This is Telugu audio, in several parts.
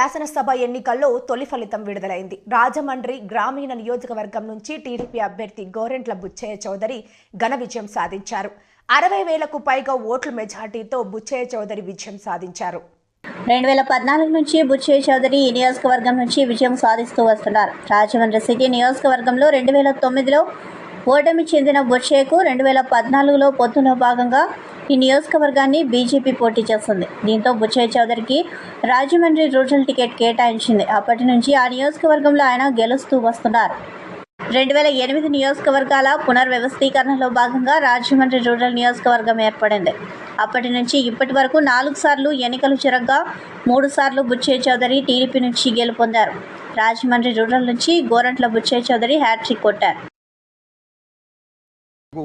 శాసనసభ ఎన్నికల్లో తొలి ఫలితం విడుదలైంది. రాజమండ్రి గ్రామీణ నియోజకవర్గం నుంచి టీడీపీ అభ్యర్థి గోరెంట్ల బుచ్చయ్య చౌదరి ఘన విజయం సాధించారు. అరవై వేలకు పైగా ఓట్ల మెజార్టీతో బుచ్చయ్య చౌదరి విజయం సాధించారు. రెండు వేల పద్నాలుగు నుంచి బుచ్చయ్య చౌదరి ఈ నియోజకవర్గం నుంచి విజయం సాధిస్తూ వస్తున్నారు. రాజమండ్రి సిటీ నియోజకవర్గంలో రెండు వేల తొమ్మిదిలో ఓటమి చెందిన బుచ్చయ్యకు రెండు వేల పద్నాలుగులో పొత్తులో భాగంగా ఈ నియోజకవర్గాన్ని బీజేపీ పోటీ చేస్తుంది. దీంతో బుచ్చయ్య చౌదరికి రాజమండ్రి రూరల్ టికెట్ కేటాయించింది. అప్పటి నుంచి ఆ నియోజకవర్గంలో ఆయన గెలుస్తూ వస్తున్నారు. రెండు వేల ఎనిమిది నియోజకవర్గాల పునర్వ్యవస్థీకరణలో భాగంగా రాజమండ్రి రూరల్ నియోజకవర్గం ఏర్పడింది. అప్పటి నుంచి ఇప్పటి వరకు నాలుగు సార్లు ఎన్నికలు జరగగా మూడు సార్లు బుచ్చయ్య చౌదరి టీడీపీ నుంచి గెలుపొందారు. రాజమండ్రి రూరల్ నుంచి గోరంట్ల బుచ్చయ్య చౌదరి హ్యాట్రిక్ కొట్టారు. నాకు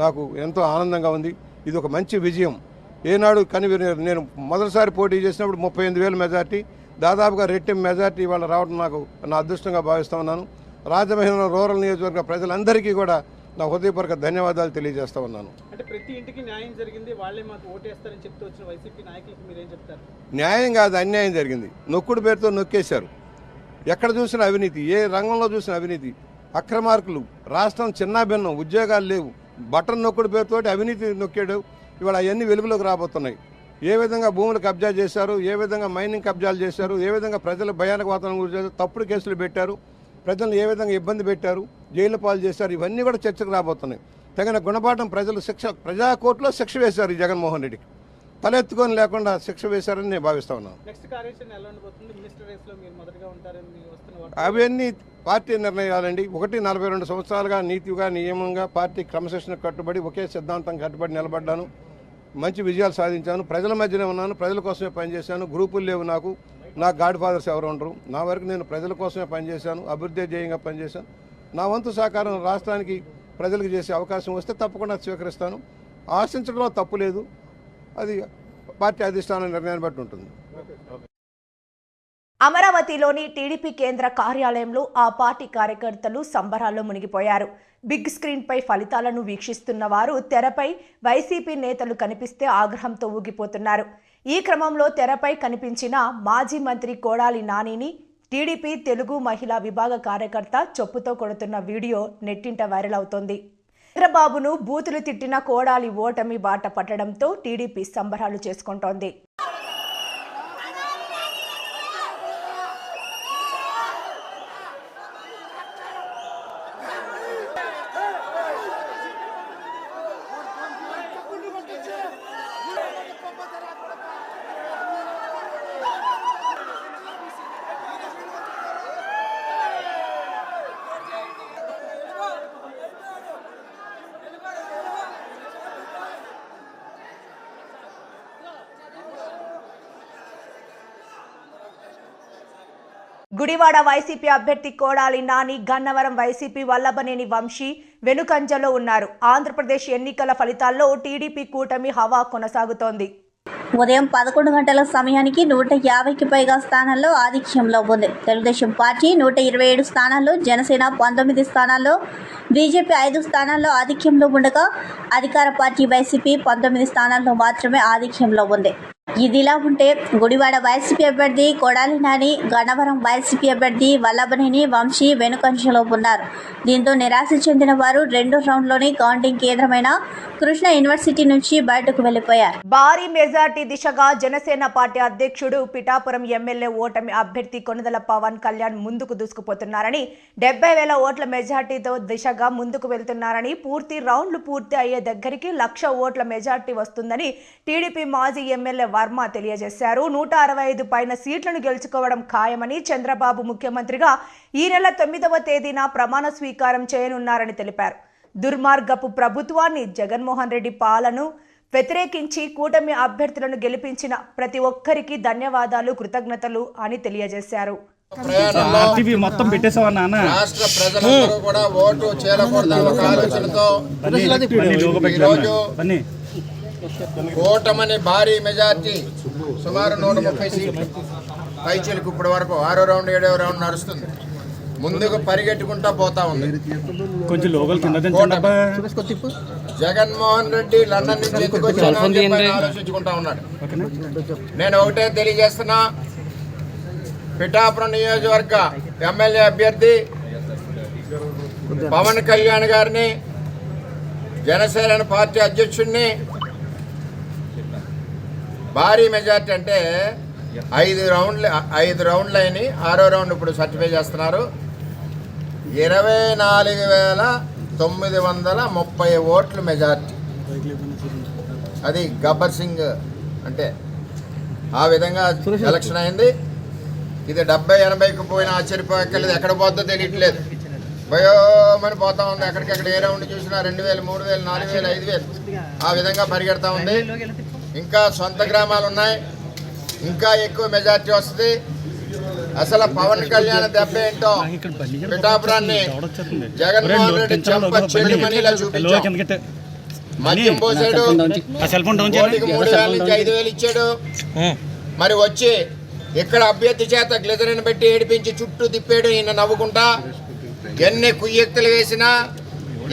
నాకు ఎంతో ఆనందంగా ఉంది. ఇది ఒక మంచి విజయం. ఏనాడు కని నేను మొదటిసారి పోటీ చేసినప్పుడు ముప్పై ఎనిమిది వేల మెజార్టీ దాదాపుగా రెట్టింపు మెజార్టీ ఇవాళ రావడం నాకు నా అదృష్టంగా భావిస్తా ఉన్నాను. రాజమహేంద్ర రూరల్ నియోజకవర్గ ప్రజలందరికీ కూడా నా హృదయపూర్వక ధన్యవాదాలు తెలియజేస్తా ఉన్నాను. అంటే ప్రతి ఇంటికి న్యాయం జరిగింది వాళ్ళే మాకు ఓటేస్తారని చెప్తూ వచ్చిన వైసీపీ నాయకులకు మీరేం చెప్తారు? న్యాయం కాదు అన్యాయం జరిగింది. నొక్కుడు పేరుతో నొక్కేశారు. ఎక్కడ చూసిన అవినీతి ఏ రంగంలో చూసిన అవినీతి. అక్రమార్కులు రాష్ట్రం చిన్నాభిన్నం ఉద్యోగాలు లేవు. బటన్ నొక్కుడు పేరుతోటి అవినీతి నొక్కాడు. ఇవాళ అవన్నీ వెలుగులోకి రాబోతున్నాయి. ఏ విధంగా భూములు కబ్జా చేశారు? ఏ విధంగా మైనింగ్ కబ్జాలు చేశారు? ఏ విధంగా ప్రజలు భయానక వాతావరణం గురించి తప్పుడు కేసులు పెట్టారు. ప్రజలను ఏ విధంగా ఇబ్బంది పెట్టారు? జైలు పాలు చేశారు? ఇవన్నీ కూడా చర్చకు రాబోతున్నాయి. తగిన గుణపాఠం ప్రజలు శిక్ష ప్రజాకోర్టులో శిక్ష వేశారు ఈ జగన్మోహన్ రెడ్డికి. తలెత్తుకొని లేకుండా శిక్ష వేశారని నేను భావిస్తా ఉన్నాను. అవన్నీ పార్టీ నిర్ణయాలండి. ఒకటి నలభై రెండు సంవత్సరాలుగా నీతిగా నియమంగా పార్టీ క్రమశిక్షణ కట్టుబడి ఒకే సిద్ధాంతం కట్టుబడి నిలబడ్డాను. మంచి విజయాలు సాధించాను. ప్రజల మధ్యనే ఉన్నాను. ప్రజల కోసమే పనిచేశాను. గ్రూపులు లేవు నాకు. నా గాడ్ ఫాదర్స్ ఎవరు ఉండరు. నా వరకు నేను ప్రజల కోసమే పనిచేశాను. అభివృద్ధి ధ్యేయంగా పనిచేశాను. నా వంతు సహకారం రాష్ట్రానికి ప్రజలకు చేసే అవకాశం వస్తే తప్పకుండా స్వీకరిస్తాను. ఆశించడంలో తప్పు లేదు. అది పార్టీ అధిష్టానం నిర్ణయాన్ని బట్టి ఉంటుంది. అమరావతిలోని టీడీపీ కేంద్ర కార్యాలయంలో ఆ పార్టీ కార్యకర్తలు సంబరాల్లో మునిగిపోయారు. బిగ్ స్క్రీన్పై ఫలితాలను వీక్షిస్తున్న వారు తెరపై వైసీపీ నేతలు కనిపిస్తే ఆగ్రహంతో ఊగిపోతున్నారు. ఈ క్రమంలో తెరపై కనిపించిన మాజీ మంత్రి కోడాలి నానిని టీడీపీ తెలుగు మహిళా విభాగ కార్యకర్త చొప్పుతో కొడుతున్న వీడియో నెట్టింట వైరల్ అవుతోంది. చంద్రబాబును బూతులు తిట్టిన కోడాలి ఓటమి బాట పట్టడంతో టీడీపీ సంబరాలు చేసుకుంటోంది. గుడివాడ వైసీపీ అభ్యర్థి కోడాలి నాని గన్నవరం వైసీపీ వల్లభనేని వంశీ వెనుకంజలో ఉన్నారు. ఆంధ్రప్రదేశ్ ఎన్నికల ఫలితాల్లో టీడీపీ కూటమి హవా కొనసాగుతోంది. ఉదయం పదకొండు గంటల సమయానికి నూట యాభైకి పైగా స్థానాల్లో ఆధిక్యంలో ఉంది. తెలుగుదేశం పార్టీ నూట ఇరవై ఏడు స్థానాల్లో జనసేన పంతొమ్మిది స్థానాల్లో బీజేపీ ఐదు స్థానాల్లో ఆధిక్యంలో ఉండగా అధికార పార్టీ వైసీపీ పంతొమ్మిది స్థానాల్లో మాత్రమే ఆధిక్యంలో ఉంది. ఇదిలా ఉంటే గుడివాడ వైసీపీ అభ్యర్థి కొడాలి నాని గన్నవరం వైసీపీ అభ్యర్థి వల్లభనేని వంశీ వెనుకంచలో ఉన్నారు. దీంతో నిరాశ చెందిన వారు రెండో రౌండ్లోని కౌంటింగ్ కేంద్రమైన కృష్ణ యూనివర్సిటీ నుంచి బయటకు వెళ్ళిపోయారు భారీ మెజార్టీ దిశగా జనసేన పార్టీ అధ్యక్షుడు పిఠాపురం ఎమ్మెల్యే ఓటమి అభ్యర్థి కొనుదల పవన్ కళ్యాణ్ ముందుకు దూసుకుపోతున్నారని డెబ్బై వేల ఓట్ల మెజార్టీతో దిశగా ముందుకు వెళ్తున్నారని పూర్తి రౌండ్లు పూర్తి అయ్యే దగ్గరికి లక్ష ఓట్ల మెజార్టీ వస్తుందని టీడీపీ మాజీ ఎమ్మెల్యే వర్మ తెలియజేశారు. నూట అరవై ఐదు పైన సీట్లను గెలుచుకోవడం ఖాయమని చంద్రబాబు ముఖ్యమంత్రిగా ఈ నెల తొమ్మిదవ తేదీన ప్రమాణ స్వీకారం చేయనున్నారని తెలిపారు. దుర్మార్గపు ప్రభుత్వాన్ని జగన్మోహన్ రెడ్డి పాలను వ్యతిరేకించి కూటమి అభ్యర్థులను గెలిపించిన ప్రతి ఒక్కరికి ధన్యవాదాలు కృతజ్ఞతలు అని తెలియజేశారు. మొత్తం రాష్ట్ర ప్రజలందరూ కూడా ఓటు ఆలోచనతో కూటమని భారీ మెజార్టీ. సుమారు నూట ముప్పై సీట్లు. పైచీలకు ఇప్పటి వరకు ఆరో రౌండ్ ఏడో రౌండ్ నడుస్తుంది. ముందుకు పరిగెట్టుకుంటా పోతా ఉంది. జగన్మోహన్ రెడ్డి లండన్ నుంచి ఎందుకు వచ్చానో ఆలోచించుకుంటా ఉన్నాడు. నేను ఒకటే తెలియజేస్తున్నా. పిఠాపురం నియోజకవర్గ ఎమ్మెల్యే అభ్యర్థి పవన్ కళ్యాణ్ గారిని జనసేన పార్టీ అధ్యక్షుడిని భారీ మెజార్టీ అంటే ఐదు రౌండ్లు ఐదు రౌండ్లు అయినాయి. ఆరో రౌండ్ ఇప్పుడు సర్టిఫై చేస్తున్నారు. ఇరవై నాలుగు వేల తొమ్మిది వందల ముప్పై ఓట్లు మెజార్టీ. అది గబ్బర్ సింగ్ అంటే ఆ విధంగా ఎలక్షన్ అయింది. ఇది డెబ్బై ఎనభైకి పోయిన ఆశ్చర్యపోయక్కర్లేదు. ఎక్కడ పోతుందో తెలియట్లేదు. భయోమని పోతా ఉంది. ఎక్కడికెక్కడ ఏ రౌండ్ చూసినా రెండు వేలు మూడు వేలు నాలుగు వేలు ఐదు వేలు. ఆ విధంగా పరిగెడతా ఉంది. ఇంకా సొంత గ్రామాలు ఉన్నాయి ఇంకా ఎక్కువ మెజార్టీ వస్తుంది. అసలు పవన్ కళ్యాణ్ దెబ్బ ఏంటో పిఠాపురాన్ని. జగన్మోహన్ రెడ్డి చెంప అవ్వకు, బండి చెల్లుమనిలా బండి చూపించాం. కిందకి ఎట్టు. మద్యం పోసాడు. మూడు వేల నుంచి ఐదు వేలు ఇచ్చాడు. మరి వచ్చి ఇక్కడ అభ్యర్థి చేత గ్లిజరిన్ పెట్టి ఏడిపించి చుట్టూ తిప్పాడు ఈయన నవ్వుకుంటా. ఎన్ని కుయ్యెత్తులు వేసినా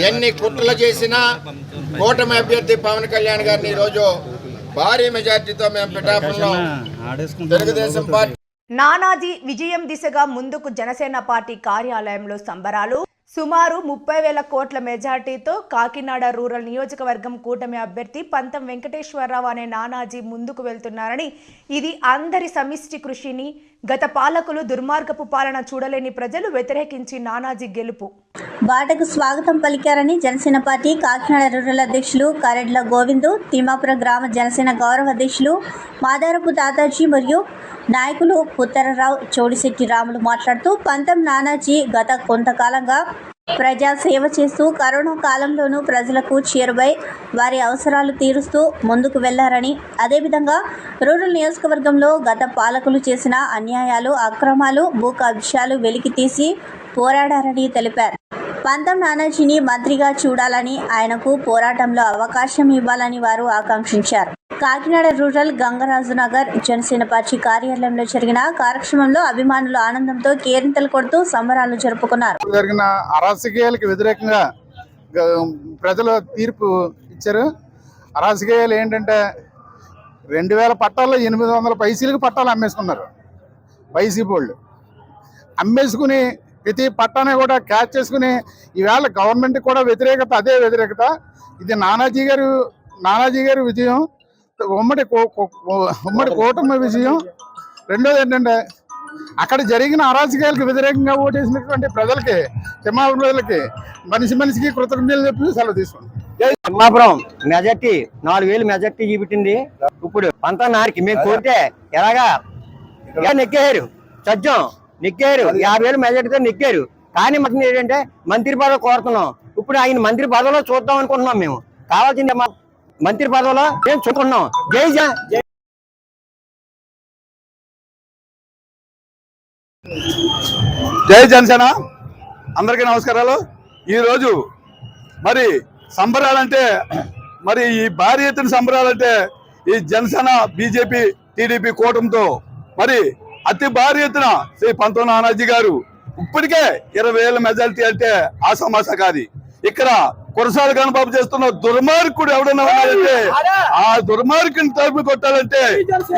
ఎన్ని కుట్రలు చేసినా కూటమి అభ్యర్థి పవన్ కళ్యాణ్ గారిని ఈరోజు భారీ మెజార్టీతో మేము పిఠాపురంలో తెలుగుదేశం పార్టీ నానాజీ విజయం దిశగా ముందుకు జనసేన పార్టీ కార్యాలయంలో సంబరాలు. సుమారు ముప్పై వేల కోట్ల మెజార్టీతో కాకినాడ రూరల్ నియోజకవర్గం కూటమి అభ్యర్థి పంతం వెంకటేశ్వరరావు అనే నానాజీ ముందుకు వెళ్తున్నారని ఇది అందరి సమిష్టి కృషిని గత పాలకులు దుర్మార్గపు పాలన చూడలేని ప్రజలు వ్యతిరేకించి నానాజీ గెలుపు. బాటకు స్వాగతం పలికారని జనసేన పార్టీ కాకినాడ రూరల్ అధ్యక్షులు కరెడ్ల గోవిందు తిమ్మాపురం గ్రామ జనసేన గౌరవ అధ్యక్షులు మాదారపు తాతాజీ మరియు నాయకులు పుత్తరరావు చోడిశెట్టి రాములు మాట్లాడుతూ పంతం నానాజీ గత కొంతకాలంగా ప్రజా సేవ చేస్తూ కరోనా కాలంలోనూ ప్రజలకు చేరువై వారి అవసరాలు తీరుస్తూ ముందుకు వెళ్ళారని అదేవిధంగా రూరల్ నియోజకవర్గంలో గత పాలకులు చేసిన అన్యాయాలు అక్రమాలు భూ కబ్జాలు పోరాడారని తెలిపారు. పంతం నానాజీని మంత్రిగా చూడాలని ఆయనకు పోరాటంలో అవకాశం ఇవ్వాలని వారు ఆకాంక్షించారు. కాకినాడ రూరల్ గంగరాజు నగర్ జనసేన పార్టీ కార్యాలయంలో జరిగిన కార్యక్రమంలో అభిమానులు ఆనందంతో కేరింతలు కొడుతూ సంబరాలు జరుపుకున్నారు. జరిగిన అరాజకీయాలకు వ్యతిరేకంగా ప్రజలు తీర్పు ఇచ్చారు. అరాజకీయాలు ఏంటంటే రెండు వేల పట్టాల్లో ఎనిమిది వందల పైసీలకు పట్టాలు అమ్మేసుకున్నారు. పైసీ బోళ్ళు. అమ్మేసుకుని ప్రతి పట్టాన్ని కూడా క్యాచ్ చేసుకుని ఈవేళ గవర్నమెంట్ కూడా వ్యతిరేకత అదే వ్యతిరేకత. ఇది నానాజీ గారు నానాజీ గారి విజయం ఉమ్మడి ఉమ్మడి కూటమి విజయం. రెండోది ఏంటంటే అక్కడ జరిగిన అరాజకీయాలకు వ్యతిరేకంగా ఓటేసినటువంటి ప్రజలకి తిమ్మాపురం ప్రజలకి మనిషి మనిషికి కృతజ్ఞతలు చెప్పి సెలవు తీసుకోండి తిమ్మాపురం మెజార్టీ నాలుగు వేలు మెజార్టీ చూపెట్టింది. ఇప్పుడు పంతనారికి మేము కోరితే ఎలాగా? ఇలా నెక్కేరు సజ్జం. నెక్కారు. యాభై వేలు మెజార్టీతో నెక్కారు. కానీ మాకు ఏంటంటే మంత్రి పదవి కోరుతున్నాం. ఇప్పుడు ఆయన మంత్రి పదవిలో చూద్దాం అనుకుంటున్నాం మేము. కావాల్సింది మా మంత్రి పదవిలో మేము చూస్తున్నాం జై జా జై జై జనసేన. అందరికీ నమస్కారాలు. ఈరోజు మరి సంబరాలంటే మరి ఈ భారీ ఎత్తున సంబరాలంటే ఈ జనసేన బీజేపీ టీడీపీ కూటమితో మరి అతి భారీ ఎత్తున శ్రీ పంతొమ్మిది నానాజీ గారు ఇప్పటికే ఇరవై వేల మెజారిటీ అంటే ఆ సమాస కాదు. ఇక్కడ కురసాల కనబాబు చేస్తున్న దుర్మార్గుడు ఎవడన్నా ఉన్నాడంటే ఆ దుర్మార్గుని తలుపు కొట్టాలంటే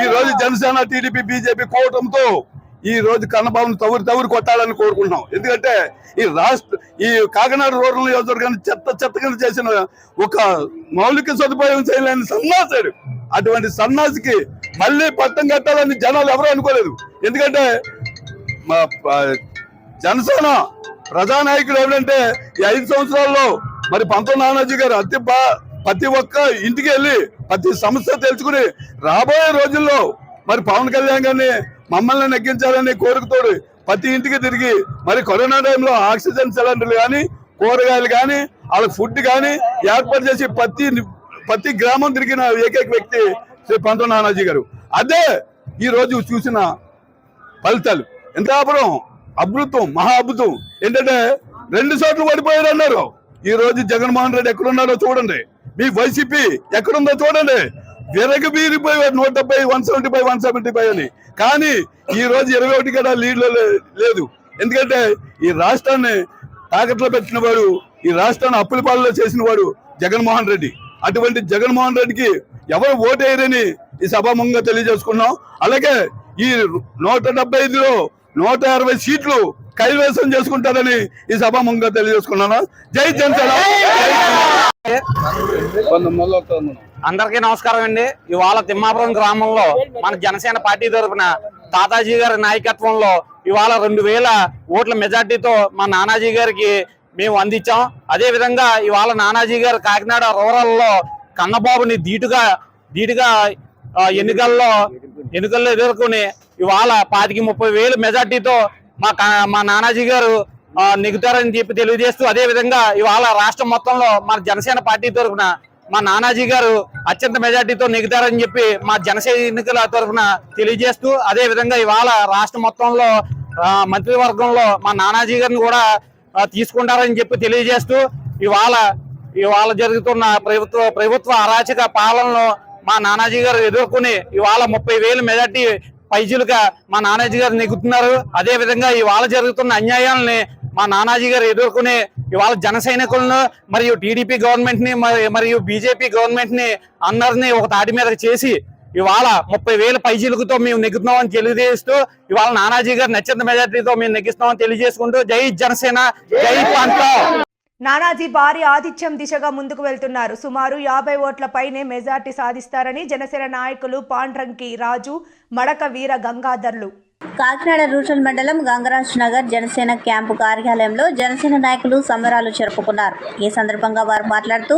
ఈ రోజు జనసేన టీడీపీ బీజేపీ కూటమితో ఈ రోజు కన్నబాబుని తవురు తవురు కొట్టాలని కోరుకుంటున్నాం. ఎందుకంటే ఈ రాష్ట్ర ఈ కాకినాడ రూరల్ నియోజకవర్గాన్ని చెత్త చెత్తగా చేసిన ఒక మౌలిక సదుపాయం చేయలేని సన్నాసుడు. అటువంటి సన్నాసికి మళ్ళీ పట్టం కట్టాలని జనాలు ఎవరు అనుకోలేదు. ఎందుకంటే మా జనసేన ప్రజానాయకుడు ఎవరంటే ఈ ఐదు సంవత్సరాల్లో మరి పంతొమ్మిది నానాజీ గారు అతి బా ప్రతి ఒక్క ఇంటికి వెళ్ళి ప్రతి సమస్య తెలుసుకుని రాబోయే రోజుల్లో మరి పవన్ కళ్యాణ్ గారిని మమ్మల్ని నెగ్గించాలని కోరికతోడు ప్రతి ఇంటికి తిరిగి మరి కరోనా టైంలో ఆక్సిజన్ సిలిండర్లు కానీ కూరగాయలు కానీ వాళ్ళకి ఫుడ్ కానీ ఏర్పాటు చేసి ప్రతి ప్రతి గ్రామం తిరిగిన ఏకైక వ్యక్తి శ్రీ పంత నానాజీ గారు. అదే ఈ రోజు చూసిన ఫలితాలు. ఎంతాపురం అద్భుతం మహా అద్భుతం ఏంటంటే రెండు చోట్ల పడిపోయారు అన్నారు. ఈ రోజు జగన్మోహన్ రెడ్డి ఎక్కడున్నాడో చూడండి. మీ వైసీపీ ఎక్కడుందో చూడండి. విరగ బీరిపోయాడు నూట డెబ్బై one seventy five one seventy five అని. కానీ ఈ రోజు ఇరవై ఒకటి కూడా లీడ్లో లే- లేదు. ఎందుకంటే ఈ రాష్ట్రాన్ని తాకట్లో పెట్టిన వాడు ఈ రాష్ట్రాన్ని అప్పుల పాలలో చేసిన వాడు జగన్మోహన్ రెడ్డి. అటువంటి జగన్మోహన్ రెడ్డికి ఎవరు ఓటేయరని ఈ సభాముఖంగా తెలియజేసుకున్నాం. అలాగే ఈ నూట డెబ్బై ఐదులో నూట ఇరవై సీట్లు కైవసం చేసుకుంటారని ఈ సభాముఖంగా తెలియజేసుకున్నాను. జై జనసేన! అందరికీ నమస్కారం అండి. ఇవాళ తిమ్మాపురం గ్రామంలో మన జనసేన పార్టీ తరఫున తాతాజీ గారి నాయకత్వంలో ఇవాళ రెండు వేల ఓట్ల మెజార్టీతో మా నానాజీ గారికి మేము అందించాం. అదే విధంగా ఇవాళ నానాజీ గారు కాకినాడ రూరల్లో కన్నబాబుని ధీటుగా ధీటుగా ఎన్నికల్లో ఎన్నికల్లో ఎదుర్కొని ఇవాళ పాతికి ముప్పై వేలు మెజార్టీతో మా కా- మా నానాజీ గారు నెగ్గుతారని చెప్పి తెలియజేస్తూ అదే విధంగా ఇవాళ రాష్ట్రం మొత్తంలో మన జనసేన పార్టీ తరఫున మా నానాజీ గారు అత్యంత మెజార్టీతో నెగ్గుతారని చెప్పి మా జనసేన ఎన్నికల తరఫున తెలియజేస్తూ అదే విధంగా ఇవాళ రాష్ట్ర మొత్తంలో మంత్రివర్గంలో మా నానాజీ గారిని కూడా తీసుకుంటారని చెప్పి తెలియజేస్తూ ఇవాళ ఇవాళ జరుగుతున్న ప్రభుత్వ ప్రభుత్వ అరాచక పాలనలో మా నానాజీ గారు ఎదుర్కొని ఇవాళ ముప్పై వేలు మెజార్టీ పైజులుగా మా నానాజీ గారు నెగ్గుతున్నారు. అదే విధంగా ఇవాళ జరుగుతున్న అన్యాయాలని మా నానాజీ గారు ఎదుర్కొని ఇవాళ జన సైనికులను మరియు టీడీపీ గవర్నమెంట్ని మరి- మరియు బీజేపీ గవర్నమెంట్ని అందరినీ ఒక తాటి మీద చేసి ఇవాళ ముప్పై వేల పైజీలకుతో మేము నెగ్గుతున్నామని తెలియజేస్తూ ఇవాళ నానాజీ గారు నచ్చింత మెజార్టీతో మేము నెగ్గిస్తున్నామని తెలియజేసుకుంటూ జై జనసేన జై పంతం నానాజీ భారీ ఆతిథ్యం దిశగా ముందుకు వెళ్తున్నారు. సుమారు యాభై ఓట్ల పైనే మెజార్టీ సాధిస్తారని జనసేన నాయకులు పాండ్రంకి రాజు మడక వీర గంగాధర్లు. కాకినాడ రూరల్ మండలం గంగరాజ్ నగర్ జనసేన క్యాంపు కార్యాలయంలో జనసేన నాయకులు సంబరాలు జరుపుకున్నారు. ఈ సందర్భంగా వారు మాట్లాడుతూ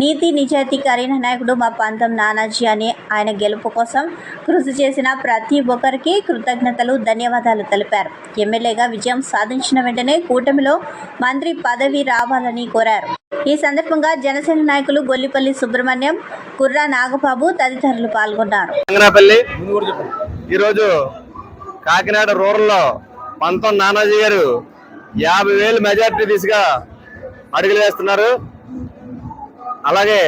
నీతి నిజాయితీ కలిగిన నాయకుడు మా పంతం నానాజీ అని ఆయన గెలుపు కోసం కృషి చేసిన ప్రతి ఒక్కరికి కృతజ్ఞతలు ధన్యవాదాలు తెలిపారు. ఎమ్మెల్యేగా విజయం సాధించిన వెంటనే కూటమిలో మంత్రి పదవి రావాలని కోరారు. ఈ సందర్భంగా జనసేన నాయకులు గొల్లిపల్లి సుబ్రహ్మణ్యం కుర్రా నాగబాబు తదితరులు పాల్గొన్నారు. ఈరోజు కాకినాడ రూరల్లో పంతం నానాజీ గారు యాభై వేలు మెజార్టీ దిశగా అడుగులు వేస్తున్నారు. అలాగే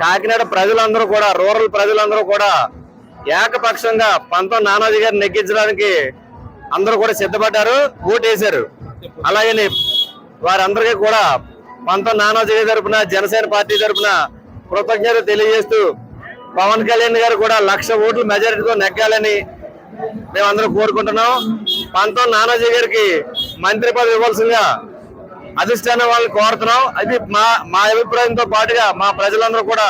కాకినాడ ప్రజలందరూ కూడా రూరల్ ప్రజలందరూ కూడా ఏకపక్షంగా పంతం నానాజీ గారిని నెగ్గించడానికి అందరూ కూడా సిద్ధపడ్డారు ఓటేశారు. అలాగే వారందరికీ కూడా పంతం నానాజీ గారి తరపున జనసేన పార్టీ తరపున కృతజ్ఞత తెలియజేస్తూ పవన్ కళ్యాణ్ గారు కూడా లక్ష ఓట్లు మెజారిటీతో నెగ్గాలని మేమందరం కోరుకుంటున్నాం. పంతం నానాజీ గారికి మంత్రి పదవి ఇవ్వాల్సిందిగా అధిష్టానం వాళ్ళని కోరుతున్నాం. అది మా మా అభిప్రాయంతో పాటుగా మా ప్రజలందరూ కూడా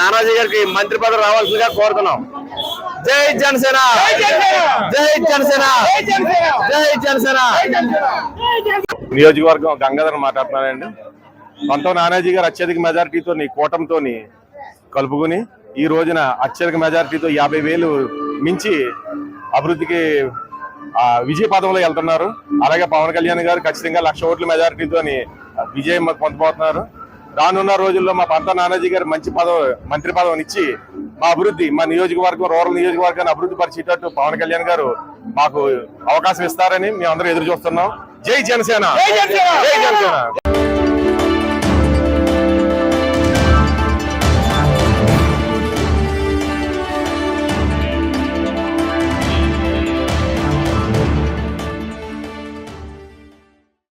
నానాజీ గారికి మంత్రి పదవి రావాల్సిందిగా కోరుతున్నాం. జై జనసేన! జై జనసేన! జై జనసేన! నియోజకవర్గం గంగాధర్ మాట్లాడుతున్నానండి పంతం నానాజీ గారు అత్యధిక మెజారిటీతో కూటమితో కలుపుకుని ఈ రోజున అత్యధిక మెజారిటీతో యాభై వేలు మించి అభివృద్ధికి విజయ పదంలో వెళ్తున్నారు. అలాగే పవన్ కళ్యాణ్ గారు ఖచ్చితంగా లక్ష ఓట్ల మెజారిటీతో విజయం పొందబోతున్నారు. రానున్న రోజుల్లో మా పంత నానాజీ గారు మంచి పదవి మంత్రి పదవిని ఇచ్చి మా అభివృద్ధి మా నియోజకవర్గం రూరల్ నియోజకవర్గాన్ని అభివృద్ధి పరిచేటట్టు పవన్ కళ్యాణ్ గారు మాకు అవకాశం ఇస్తారని మేము అందరూ ఎదురు చూస్తున్నాం. జై జనసేన! జై జనసేన!